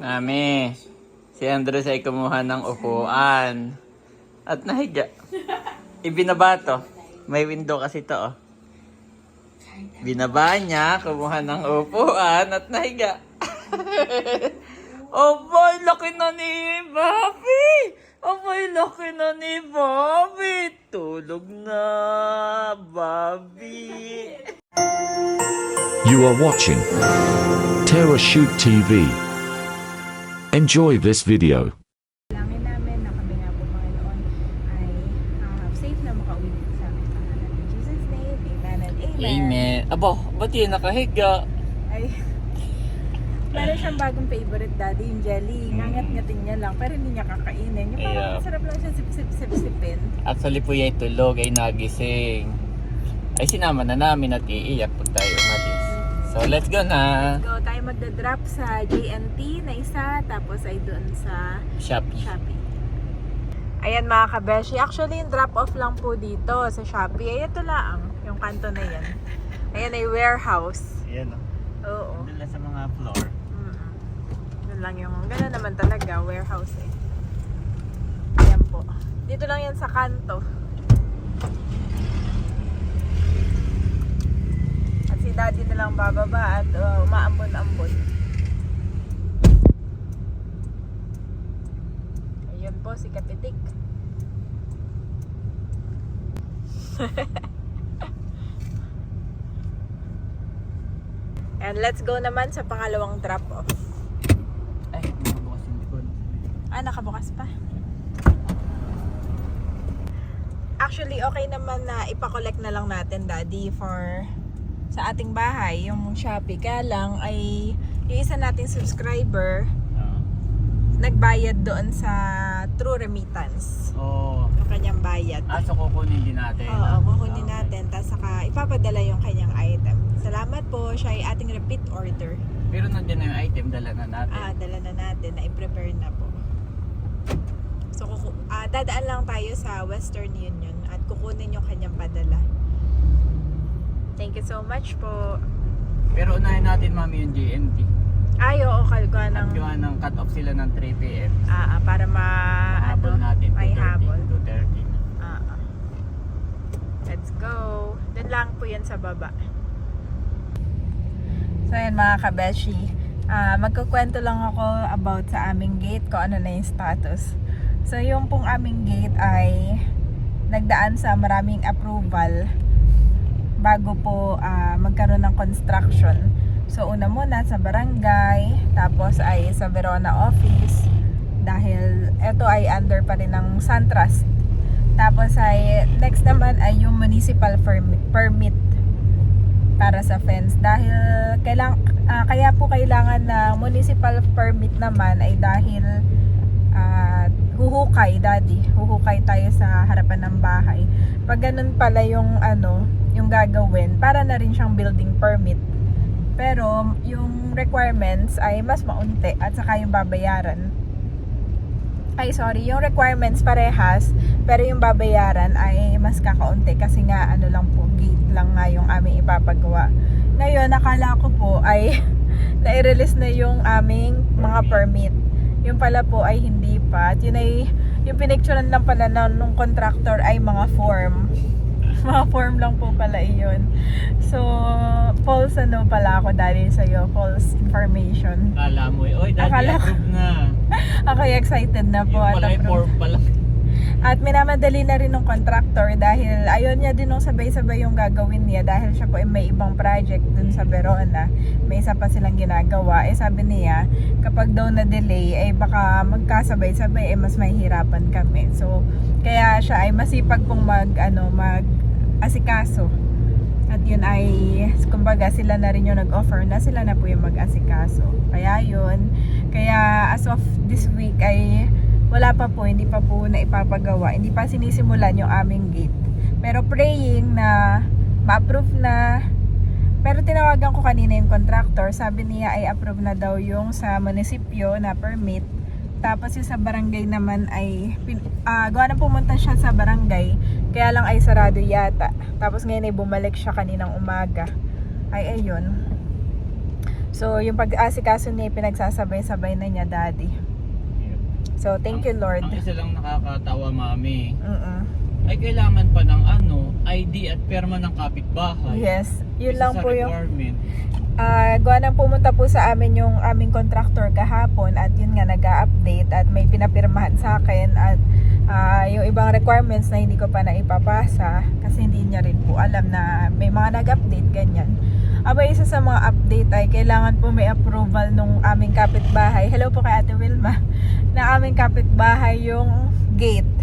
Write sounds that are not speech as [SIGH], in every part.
Mami, si Andres ay kumuha ng upuan. At nahiga. Ibinaba to. May window kasi to, oh. Binaba niya, kumuha ng upuan at nahiga. Abay, [LAUGHS] laki na ni Bobby! Abay, laki na ni Bobby! Tulog na, Bobby! You are watching Terra Shoot TV. Enjoy this video. Langin namin na kami nga po Panginoon ay ah, safe na makauwi dito sa aming. In Jesus' name, amen and amen. Amen. Abo, ba't yun nakahiga? Ay, [LAUGHS] meron siyang bagong favorite daddy, yung jelly. Ngangat-ngatin niya lang, pero hindi niya kakainin. Yung parang Yeah. masarap lang siya sip-sip-sip-sipin. Actually po yung tulog ay nagising. Ay sinama na namin at iiyak pag tayo umalis. So let's go na. Go, tayo magda-drop sa JNT na isa, tapos ay doon sa Shopee. Shopee. Ayan mga kabeshi, actually yung drop off lang po dito sa Shopee. Ay, ito lang, yung kanto na yan. Ayan ay warehouse. Ayan o. Oo. Doon lang sa mga floor. Mm. Yun lang yung, gano'n naman talaga, warehouse eh. Ayan po. Dito lang yan sa kanto. Si daddy na lang bababa at uh, umaambon-ambon. Ayun po, si Katitik. [LAUGHS] And let's go naman sa pangalawang drop off. Ay, nakabukas yung likod. Ah, nakabukas pa. Actually, okay naman na ipakolect na lang natin, Daddy, for sa ating bahay, yung Shopee. Kaya lang, ay yung isa nating subscriber, Ah. nagbayad doon sa True Remittance. Oo. Yung kanyang bayad. Ah, so kukunin din natin. Oo, kukunin Ah, okay. natin. Tapos saka ipapadala yung kanyang item. Salamat po. Siya ay ating repeat order. Pero nandiyan na yung item, dala na natin. Ah, dala na natin. Na i-prepare na po. So, kuku- ah, dadaan lang tayo sa Western Union at kukunin yung kanyang padala. Thank you so much po. Pero unahin natin, mami, yung GMT. Ay, oo, At ng... gawa ng cut off sila ng 3 p.m. Ah, ah, para ma... Habol ano, natin, 2.30. May habol. 2.30 na. Ah, ah. Let's go. Doon lang po yan sa baba. So yan mga kabeshi. Ah, magkukwento lang ako about sa aming gate, kung ano na yung status. So yung pong aming gate ay nagdaan sa maraming approval bago po ah, magkaroon ng construction. So una muna sa barangay, tapos ay sa Verona office dahil ito ay under pa rin ng SunTrust. Tapos ay next naman ay yung municipal permi- permit para sa fence dahil kailang ah, kaya po kailangan ng municipal permit naman ay dahil ah, huhukay daddy huhukay tayo sa harapan ng bahay pag ganun pala yung ano yung gagawin para na rin siyang building permit pero yung requirements ay mas maunti at saka yung babayaran ay sorry, yung requirements parehas, pero yung babayaran ay mas kakaunti kasi nga ano lang po, gate lang nga yung aming ipapagawa. Ngayon, nakala ko po ay [LAUGHS] nai-release na yung aming mga permit. Yung pala po ay hindi pa. At yun ay, yung pinicturean lang pala na nung contractor ay mga form. [LAUGHS] mga form lang po pala iyon. So, false ano pala ako dahil sa'yo, false information. Akala mo eh, oy, daddy, Akala ko- na. [LAUGHS] Ako excited na po. Yung at pala yung form pala. [LAUGHS] At minamadali na rin ng contractor dahil ayaw niya din nung sabay-sabay yung gagawin niya dahil siya po ay may ibang project dun sa Verona. May isa pa silang ginagawa. Eh sabi niya, kapag daw na delay, ay baka magkasabay-sabay, eh mas mahihirapan kami. So, kaya siya ay masipag pong mag, ano, mag asikaso. At yun ay, kumbaga sila na rin yung nag-offer na sila na po yung mag-asikaso. Kaya yun, kaya as of this week ay wala pa po, hindi pa po na ipapagawa. Hindi pa sinisimulan yung aming gate. Pero praying na ma-approve na. Pero tinawagan ko kanina yung contractor. Sabi niya ay approve na daw yung sa munisipyo na permit. Tapos yung sa barangay naman ay ah, gawa na pumunta siya sa barangay. Kaya lang ay sarado yata. Tapos ngayon ay bumalik siya kaninang umaga. Ay ayun. So, yung pag-asikaso niya, pinagsasabay-sabay na niya, daddy. So, thank you, Lord. Ang isa lang nakakatawa, mami, Mm-mm. ay kailangan pa ng ano, ID at perma ng kapitbahay. Yes, yun Isa lang po yung. Ah, gawa nang pumunta po sa amin yung aming contractor kahapon at yun nga nag-update at may pinapirmahan sa akin at ah, yung ibang requirements na hindi ko pa naipapasa kasi hindi niya rin po alam na may mga nag-update ganyan. Aba isa sa mga update ay kailangan po may approval nung aming kapitbahay. Hello po kay Ate Wilma. Na aming kapitbahay yung gate.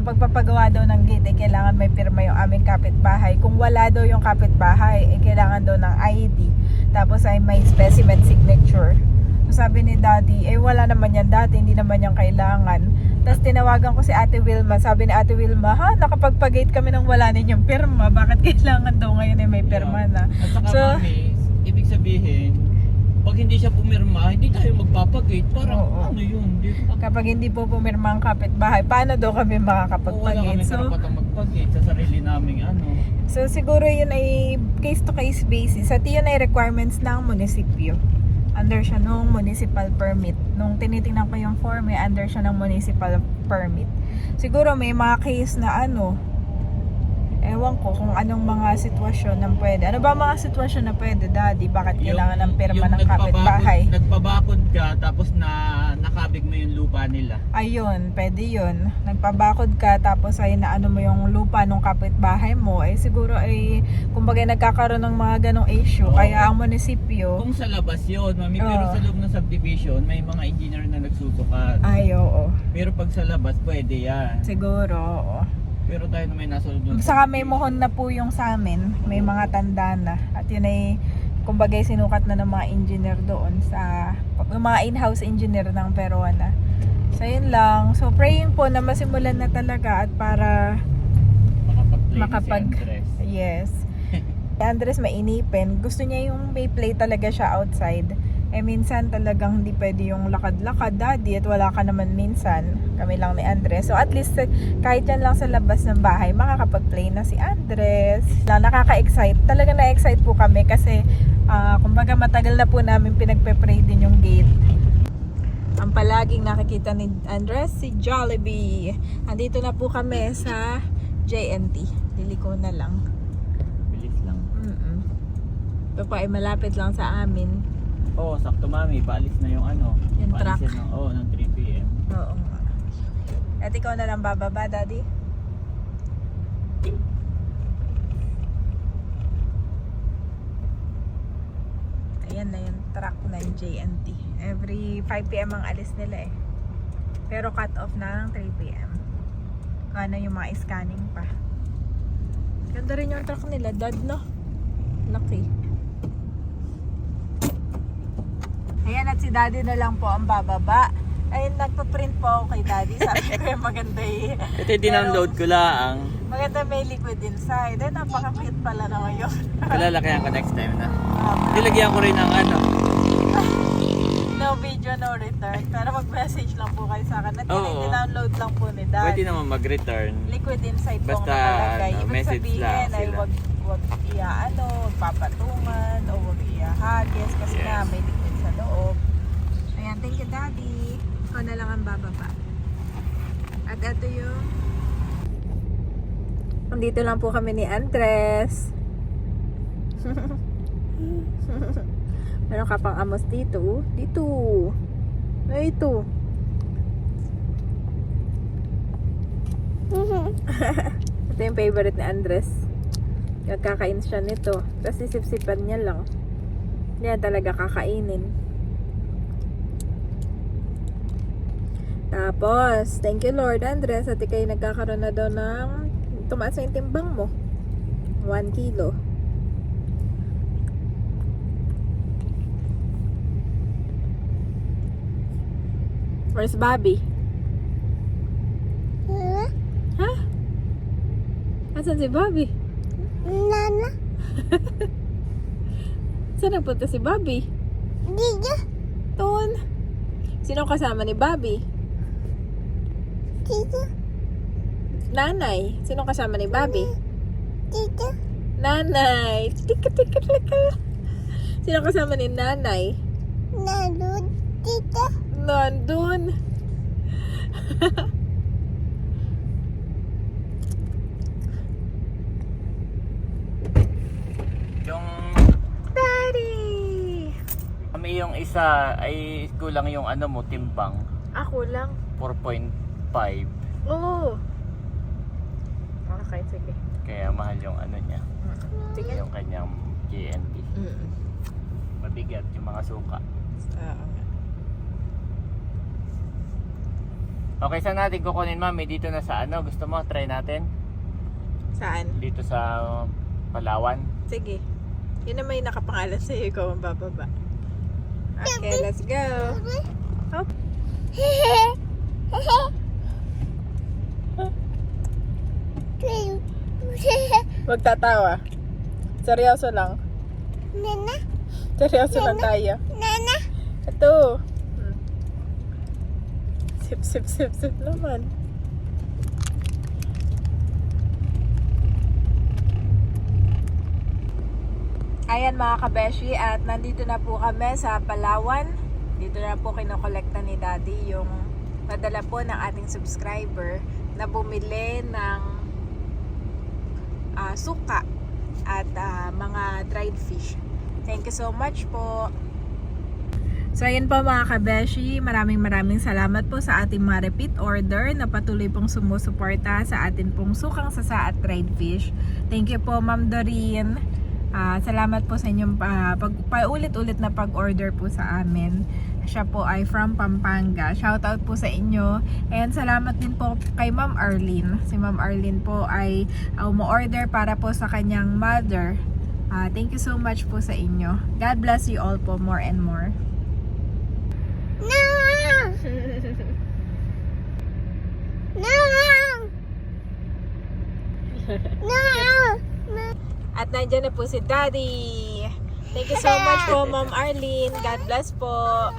Yung pagpapagawa daw ng gate, eh, kailangan may pirma yung aming kapitbahay. Kung wala daw yung kapitbahay, eh, kailangan daw ng ID. Tapos ay may specimen signature. So sabi ni Daddy, eh wala naman yan dati, hindi naman yan kailangan. Tapos tinawagan ko si Ate Wilma. Sabi ni Ate Wilma, ha, nakapagpag-gate kami nang wala ninyong pirma. Bakit kailangan daw ngayon eh may pirma na? At saka, So- mami, ibig sabihin, pag hindi siya pumirma, hindi tayo magpapagate. Parang Oo. ano yun, di ba? Kapag hindi po pumirma ang kapitbahay, paano daw kami wala kami So, karapatang magpagate sa sarili naming ano. So siguro yun ay case to case basis at yun ay requirements ng munisipyo. Under siya nung municipal permit. Nung tinitingnan ko yung form, may under siya ng municipal permit. Siguro may mga case na ano, ewan ko kung anong mga sitwasyon na pwede. Ano ba mga sitwasyon na pwede, daddy? Bakit kailangan ng yung ng kapitbahay? nagpabakod- Nagpabakod ka, tapos na nakabig mo yung lupa nila. Ayun, pwede yun. Nagpabakod ka tapos ay naano mo yung lupa ng kapitbahay mo, ay siguro ay kumbaga nagkakaroon ng mga ganong issue. Oo. Kaya ang munisipyo, Kung sa labas yun, mami, pero Oo. sa loob ng subdivision, may mga engineer na nagsusukat. ay oo, Pero pag sa labas, pwede yan. siguro. oo. Tayo na may nasa loob Saka may mohon na po yung sa amin, may mga tanda na. At yun ay kumbaga sinukat na ng mga engineer doon sa yung mga in-house engineer ng Peruana. So yun lang. So praying po na masimulan na talaga at para makapag- si Andres. Yes. Andres mainipin. Gusto niya yung may play talaga siya outside. Eh minsan talagang hindi pwede yung lakad-lakad daddy at wala ka naman minsan. Kami lang ni Andres. So at least kahit yan lang sa labas ng bahay, makakapag-play na si Andres. Lang nakaka-excite. Talaga na-excite po kami kasi ah, kumbaga matagal na po namin pinagpe-pray din yung gate. Ang palaging nakikita ni Andres, si Jollibee. Andito na po kami sa JNT. Liliko na lang. Bilis lang. Mm-mm. Ito pa ay malapit lang sa amin. Oo, sakto mami, paalis na yung ano. Yung paalis truck. yan oo, ng 3 p.m. Oo nga. At ikaw na lang bababa, Daddy? Ayan na yung truck ng JNT. Every 5pm ang alis nila eh. Pero cut off na ng 3pm. Kung ano yung mga scanning pa. Ganda rin yung truck nila, dad no? Laki. Ayan at si daddy na lang po ang bababa. Ayun, nagpa-print po ako kay daddy. Sabi ko yung maganda eh. Ito yung dindownload ko lang. Maganda may liquid inside. Eh, napaka-cute pala na ngayon. Kalalakihan ko next time na. Nilagyan ko rin ng ano. [LAUGHS] no video, no return. Pero mag-message lang po kayo sa akin. At yun, Oo. download lang po ni dad. Pwede naman mag-return. Liquid inside po ang Basta, nakalagay. ano, Ibig message sabihin lang ay sila. wag, wag iya ano, wag papatungan o wag iya hagis kasi Yes. nga may liquid thank you daddy. Ikaw na lang ang bababa. At ito yung Nandito lang po kami ni Andres. [LAUGHS] Meron ka pang amos dito. oh. Dito. Ay, ito. [LAUGHS] Ito yung favorite ni Andres. Nagkakain siya nito. Tapos sisip-sipan niya lang. Hindi talaga kakainin. Tapos, thank you Lord Andres at ikay nagkakaroon na daw ng tumaas na yung timbang mo. 1 kilo. Where's Bobby? Ha? Asan si Bobby? Nana, [LAUGHS] Saan nagpunta si Bobby? Dija, Doon. Sino kasama ni Bobby? Dija, Nanay. Sino kasama ni Bobby? Dija, Nanay. Tika, tika, tika. Sino kasama ni nanay? Nandun dito. Nandun. Yung Daddy! kami yung isa ay kulang yung ano mo timbang Ako lang. 4.5 Oo. Okay, sige. kaya mahal yung ano niya Sige. yung kanyang GNT Mm. mabigat yung mga suka Oo nga. okay saan natin kukunin mami dito na sa ano gusto mo try natin Saan? dito sa Palawan Sige. Yun na may nakapangalan sa'yo. Ikaw ang bababa. Okay, let's go. Hop. [LAUGHS] [LAUGHS] Huwag tatawa. Seryoso lang. Nana, Seryoso lang tayo. nana. Ito. Hmm. Sip, sip, sip, sip naman. Ayan mga kabeshi at nandito na po kami sa Palawan. Dito na po kinokolekta ni Daddy yung padala po ng ating subscriber na bumili ng ah, suka at ah, mga dried fish. Thank you so much po. So ayun po mga kabeshi, maraming maraming salamat po sa ating mga repeat order na patuloy pong sumusuporta sa atin pong sukang sasa at dried fish. Thank you po Ma'am Doreen. Ah, salamat po sa inyong ah, pag, paulit-ulit na pag-order po sa amin. Siya po ay from Pampanga. Shout out po sa inyo. And salamat din po kay Ma'am Arlene. Si Ma'am Arlene po ay uh, umu-order para po sa kanyang mother. Ah, thank you so much po sa inyo. God bless you all po more and more. No! No! No! At nandiyan na po si Daddy. Thank you so much po, Ma'am Arlene. God bless po.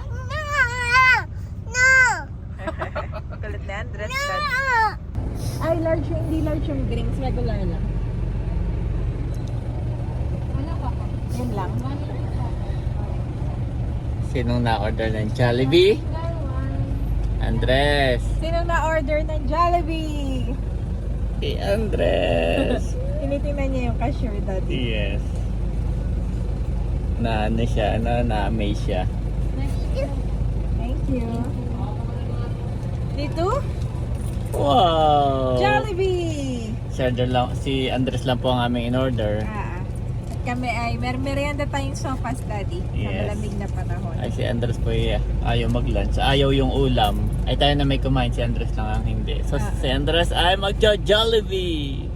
Kulit na yan, dress No! Ay, large yung, hindi large yung drinks. Regular lang. Yun lang. sinong na-order ng Jollibee? Andres Sino na-order ng Jollibee? si Andres [LAUGHS] Tinitingnan niya yung cashier, Daddy. yes na ano siya na na-amaze siya Thank you. Dito? wow Jollibee! si, Andres lang, si Andres lang po ang aming in-order Ah, at kami ay, mer merienda tayong sopas, Daddy. Sa Yes. malamig na panahon. ay si Andres po ay ayaw mag-lunch ayaw yung ulam ay tayo na may kumain si Andres lang ang hindi so Ah. si Andres ay magja-Jollibee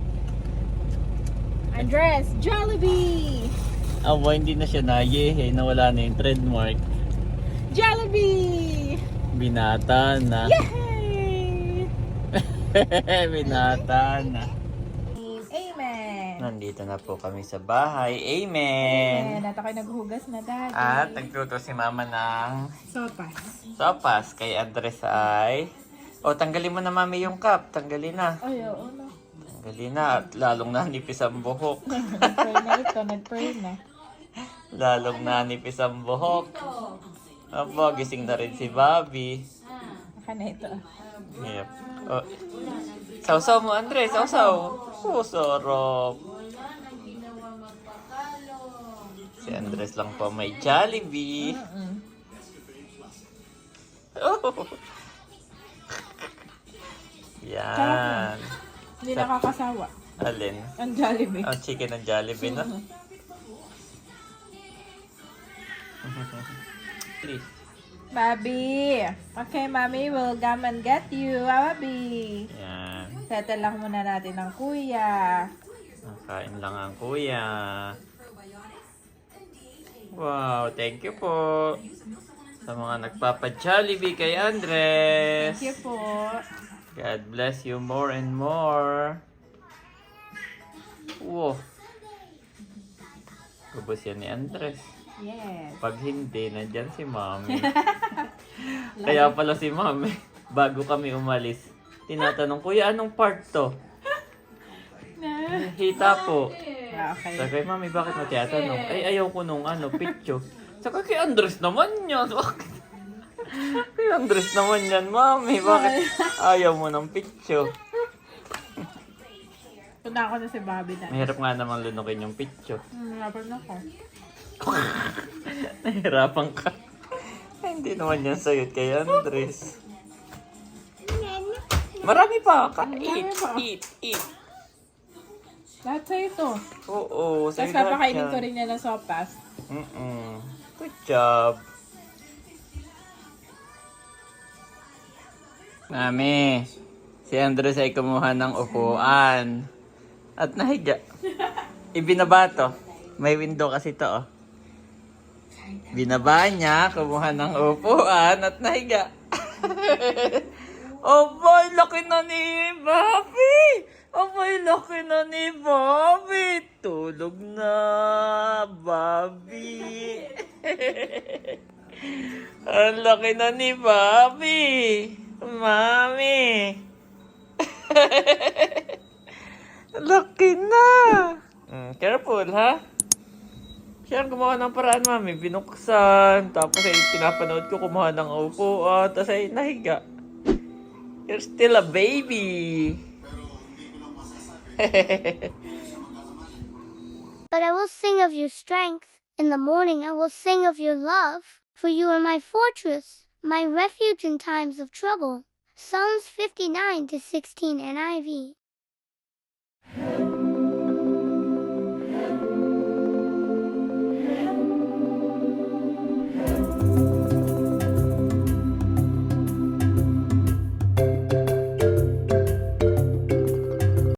Andres, Jollibee! Aba, hindi na siya na yehe, nawala na yung trademark. Jollibee! Binata na. Yay! [LAUGHS] Binata na. Amen! Nandito na po kami sa bahay. Amen! Amen! At ako'y naghugas na, Daddy. At nagluto si mama ng Sopas. sopas kay Andres ay... O, tanggalin mo na mami yung cup. Tanggalin na. Ay, oo na. Tanggalin na. At lalong nanipis ang buhok. [LAUGHS] Nag-pray na ito. Nag-pray na. lalong nanipis ang buhok. Aba, gising na rin si Bobby. Baka na ito. Yep. Oh. Sausaw mo, Andres. Sausaw. Oh, sarap. Si Andres lang po may Jollibee. Oh. [LAUGHS] Yan. Hindi nakakasawa. Alin? Ang Jollibee. Ang chicken ng Jollibee, no? [LAUGHS] Please. Bobby! Okay, Mommy will come and get you. Bobby! Yan. Settle lang muna natin ng kuya. Kain lang ang kuya. Wow, thank you po. Sa mga nagpapa-Jollibee kay Andres. Thank you po. God bless you more and more. Wow. Kubos yan ni Andres. Yes. Pag hindi, nandyan si Mami. [LAUGHS] Kaya pala si Mami, bago kami umalis, tinatanong, Kuya, anong part to? Hita po. Ah, okay. Sabi, mami, bakit mo tinatanong? Ay, ayaw ko nung ano, picture. Saka kay Andres naman yan. Bakit? [LAUGHS] kay Andres naman yan, mami. Bakit ayaw mo ng picture? Punta ako na si Bobby na. Mahirap nga naman lunukin yung picture. Hmm, laban ako. [LAUGHS] Nahirapan ka. Ay, hindi naman yan sa'yo kay Andres. Marami pa. Ka eat, pa. eat, eat. Lahat sa'yo to. Oo, Tapos sa'yo lahat papakainin ko rin niya ng sopas. Mm-mm. Good job. Mami, si Andres ay kumuha ng upuan. At nahiga. [LAUGHS] Ibinaba to. May window kasi to, oh. Binaba niya, kumuha ng upuan at nahiga. [LAUGHS] Abay, laki na ni Bobby! Abay, laki na ni Bobby! Tulog na, Bobby! [LAUGHS] Ang laki na ni Bobby! Mami! [LAUGHS] laki na! Mm, careful, ha? Siya ang gumawa ng paraan, mami. Binuksan. Tapos ay pinapanood ko kumuha ng upuan. Tapos ay nahiga. You're still a baby. [LAUGHS] But I will sing of your strength. In the morning I will sing of your love. For you are my fortress, my refuge in times of trouble. Psalms 59 to 16 NIV.